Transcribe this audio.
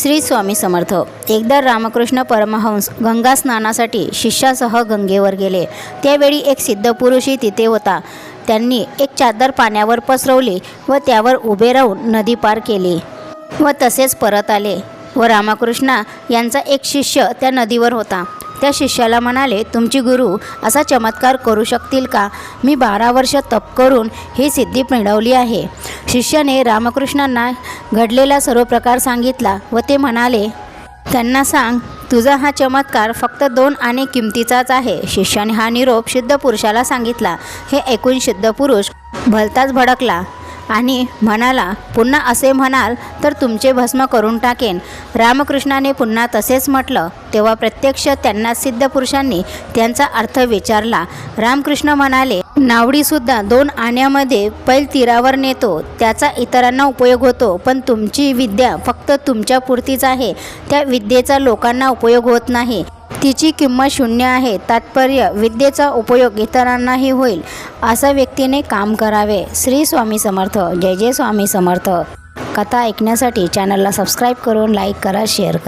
श्री स्वामी समर्थ. एकदा रामकृष्ण परमहंस गंगा स्नानासाठी शिष्यासह गंगेवर गेले. त्यावेळी एक सिद्ध पुरुषही तिथे होता. त्यांनी एक चादर पाण्यावर पसरवली व त्यावर उभे राहून नदी पार केली व तसेच परत आले व रामकृष्ण यांचा एक शिष्य त्या नदीवर होता. त्या शिष्याला म्हणाले तुमची गुरु असा चमत्कार करू शकतील का? मी बारा वर्ष तप करून ही सिद्धी मिळवली आहे. शिष्याने रामकृष्णांना घडलेला सर्व प्रकार सांगितला व ते म्हणाले त्यांना सांग तुझा हा चमत्कार फक्त दोन आणि किमतीचाच आहे. शिष्याने हा निरोप सिद्ध पुरुषाला सांगितला. हे ऐकून सिद्ध पुरुष भलताच भडकला. आणि म्हणाला पुन्हा असे म्हणाल तर तुमचे भस्म करून टाकेन. रामकृष्णाने पुन्हा तसेच म्हटलं. तेव्हा प्रत्यक्ष त्यांना सिद्ध पुरुषांनी त्यांचा अर्थ विचारला. रामकृष्ण म्हणाले नावडीसुद्धा दोन आण्यामध्ये पैल तीरावर नेतो. त्याचा इतरांना उपयोग होतो पण तुमची विद्या फक्त तुमच्या पुरतीच आहे. त्या विद्येचा लोकांना उपयोग होत नाही. तिची किंमत शून्य आहे. तात्पर्य विद्येचा उपयोग इतरांनाही होईल असा व्यक्तीने काम करावे. श्री स्वामी समर्थ. जय जय स्वामी समर्थ. कथा ऐकण्यासाठी चॅनलला सबस्क्राईब करून लाईक करा शेअर करा.